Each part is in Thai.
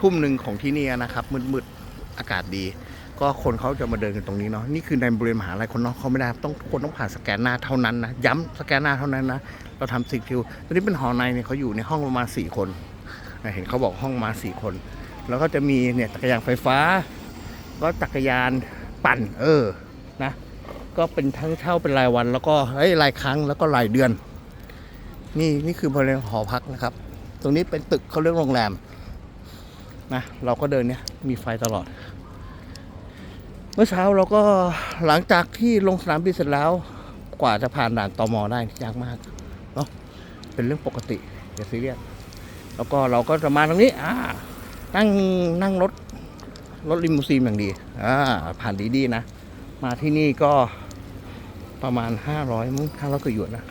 ทุ่มหนึ่งของที่นี่นะครับมืดๆอากาศดี ก็คนเขาจะมาเดินกันตรงนี้เนาะนี่คือในบริเวณมหาลัยคนนอกเขาไม่ได้ต้องคนต้องผ่านสแกนหน้าเท่านั้นนะย้ำสแกนหน้าเท่านั้นนะเราทำสิคิวตอนนี้เป็นหอในเนี่ยเขาอยู่ในห้องประมาณ4คนเห็นเขาบอกห้องมาสี่คน แล้วก็จะมีเนี่ยจักรยานไฟฟ้า ก็จักรยานปั่น เออนะก็เป็นทั้งเช่าเป็นรายวัน แล้วก็เอ้ยรายครั้งแล้วก็รายเดือน นี่นี่คือบริเวณหอพักนะครับ ตรงนี้เป็นตึกเขาเรียกโรงแรม นะเราก็เดินเนี่ยมีไฟตลอด เมื่อเช้าเราก็หลังจากที่ลงสนามบินเสร็จแล้ว กว่าจะผ่านด่านตมได้ยากมากเนาะเป็นเรื่องปกติอย่าซีเรียสแล้วก็เราก็จะมาตรงนี้อ่านั่งนั่งรถรถลิมูซีนอย่างดีอ่าผ่านดีดีๆนะ มาที่นี่ก็ประมาณ 500มั้ง500กว่าหยวนนะ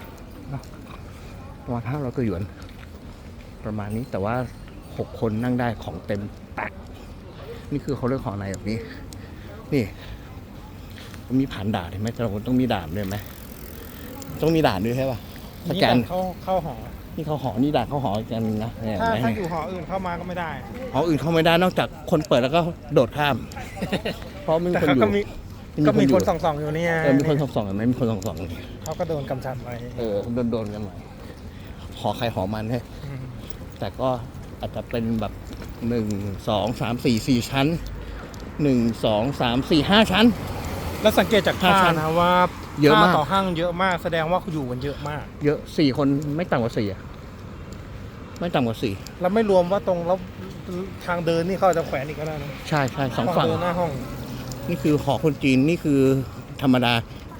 เนาะประมาณ500กว่าหยวน ประมาณนี้แต่ว่า 6 คนนั่งได้ของเต็มแตกนี่คือเขาเรียกหอในแบบนี้ นี่มันมีผ่านด่านเห็นไหมแต่ละคนต้องมีด่านด้วยไหมต้องมีด่านด้วยใช่ป่ะสแกนนี่เข้าเข้าหอ นี่เขาหอ นี่ด่านเขาหออีกอันนึงนะเนี่ยถ้าเห็นไหมถ้าอยู่หออื่นเข้ามาก็ไม่ได้ หออื่นเข้าไม่ได้นอกจากคนเปิดแล้วก็โดดข้าม เพราะไม่มีแต่คนเขาอยู่ก็มีก็มีคนส่องๆอยู่เนี่ยเออมีคนส่องส่องๆเห็นไหมมีคนส่องส่องเขาก็โดนกำชับไว้ๆเออโดนโดนๆกันหน่อยหอใครหอมันให้มแต่ก็ อาจจะเป็นแบบหนึ่งสองสามสี่สี่ชั้นหนึ่งสองสามสี่ห้าชั้น แล้วสังเกตจากผ้าห้าชั้นนะว่าเยอะมาก ผ้ต่อห้างเยอะมาก แสดงว่าอยู่กันเยอะมาก เยอะสี่คนไม่ต่ำกว่าสี่อะไม่ต่ำกว่าสี่แล้วไม่รวมว่าตรงแล้วทางเดินนี่เขาจะแขวนอีกก็ได้นะใช่ใช่สองทาฝั่งเดินหน้าห้อง นี่คือหอคนจีนนี่คือธรรมดา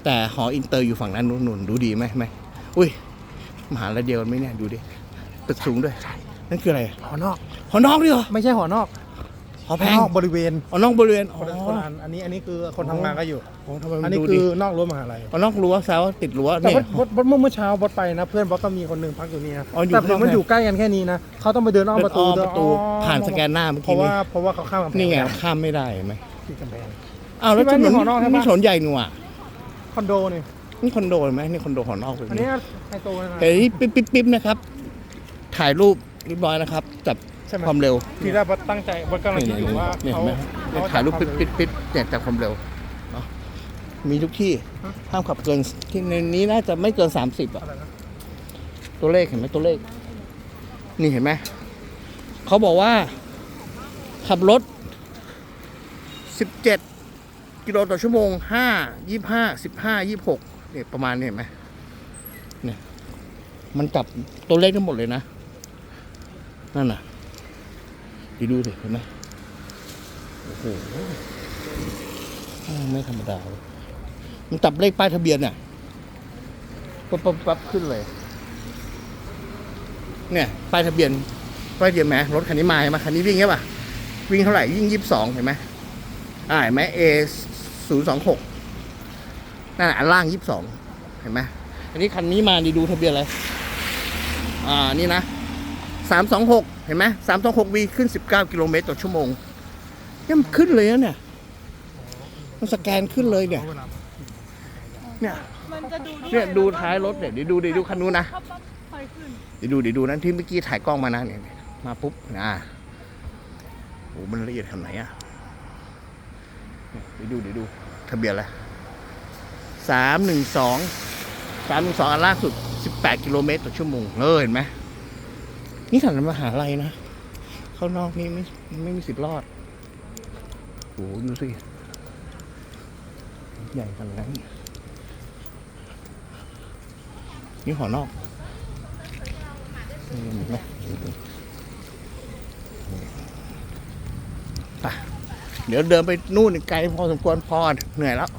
แต่หออินเตอร์อยู่ฝั่งนั้นนู่นนู่นดูดีไหมไหมอุ้ยมหาลัยเดียวกันไหมเนี่ยดูดิตึกสูงด้วย นั่นคืออะไรหอนอก หอนอกด้วยเหรอไม่ใช่หอนอกหอหแพองนอกบริเวณหอนอกบริเวณอ๋อคนละคนละอันอันนี้อันนี้คือคนทำงานก็อยู่อ๋อทำไมอัมันนนี้ดูคืดีอนอกรั้วมหาลัยหอนอกรั้วแซวาติดรั้วแต่เนี่ยบดบดเมื่อเมื่อเช้าบดไปนะ เพื่อนบดก็มีคนหนึ่งพักอยู่นี่นะอ๋ออยู่แต่ข้างนอก มันอยู่ใกล้กันแค่นี้นะเขาต้องไปเดินอ้อมเดิปนระตูอ้อมเดิประตูอ้อมผ่านสแกนหน้าเมื่อเพกี้ราะนี้ว่าเพราะว่าเขาข้ามกำแพงนี่ไงม่ด้ข้ามไม่ได้เห็นไหมที่กำแพง อ้าวแล้วที่ถบ้านนนมีหอนอกใช่ปะ นี่ถนนใหญ่หนูอะคอนโดนี่นี่คอนโดเห็นไหมนี่คอนโดหอนอกแบบอันนี้นี้ไฮโซเลยนะเฮ้ยปิ๊บปิ๊บปิ๊บนะครับ ถ่ายรูป เรียบร้อยนะครับจับใช่ไหม ความเร็วทีแรกบดตั้งใจบดกำลังคิดอยู่ว่าเนี่ยเขาเห็นไหมเนี่ยถ่ายรูปปิ๊บปิ๊บปิ๊บเนี่ยจับความเร็วเนาะมีทุกที่ห้ามขับเกินที่ในนี้น่าจะไม่เกิน30อะอะไรนะตัวเลขเห็นไหมตัวเลข นี่เห็นไหมเขาบอกว่า ขับรถ 17 กิโลต่อชั่วโมง 5 25 15 26เนี่ยประมาณนี้เห็นไหมเนี่ยมันจับตัวเลขทั้งหมดเลยนะ นั่นน่ะดีดูสิเห็นไหมโอ้โหไม่ธรรมดาเลยมันจับเลขป้ายทะเบียนน่ะปั๊บปั๊บปั๊บขึ้นเลย เนี่ยป้ายทะเบียนป้ายทะเบียนไหมรถคันนี้มาใช่ไหมคันนี้วิ่งใช่ป่ะวิ่งเท่าไหร่วิ่งยี่สิบสองเห็นไหมอ่าเห็นไหม A ศูนย์สองหกนั่นน่ะอันล่างยี่สิบสองเห็นไหมอันนี้คันนี้มาดีดูทะเบียนอะไร อ่า นี่นะ สามสองหกเห็นไหมสามสองหกวีขึ้นสิบเก้ากิโลเมตรต่อชั่วโมงเนี่ยมันขึ้นเลยนะเนี่ย มันสแกนขึ้นเลยเนี่ยเวลาเนี่ยมันจะดูเนี่ยดูท้ายรถเนี่ยเดี๋ยวดูเดี๋ยวดูคันนู้นนะ ปั๊บปั๊บไฟขึ้น เดี๋ยวดูเดี๋ยวดูนั้นที่เมื่อกี้ถ่ายกล้องมานะเนี่ยเนี่ยมาปุ๊บนะโอ้มันละเอียดขนาดไหนอะเนี่ยเดี๋ยวดูเดี๋ยวดูทะเบียนอะไรสามหนึ่งสองสามหนึ่งสองอันล่าสุดสิบแปดกิโลเมตรต่อชั่วโมงเออเห็นไหม นี่สันมหาลัยนะเข้านอกนี่ไม่ไม่มีสิทธิ์รอดโอ้ดูสิใหญ่ขนาดนั้นนี่หอนอกนี่เห็นไหมไปเดี๋ยวเดินไปนู่นไกลพอสมควรพอเหนื่อยแล้ว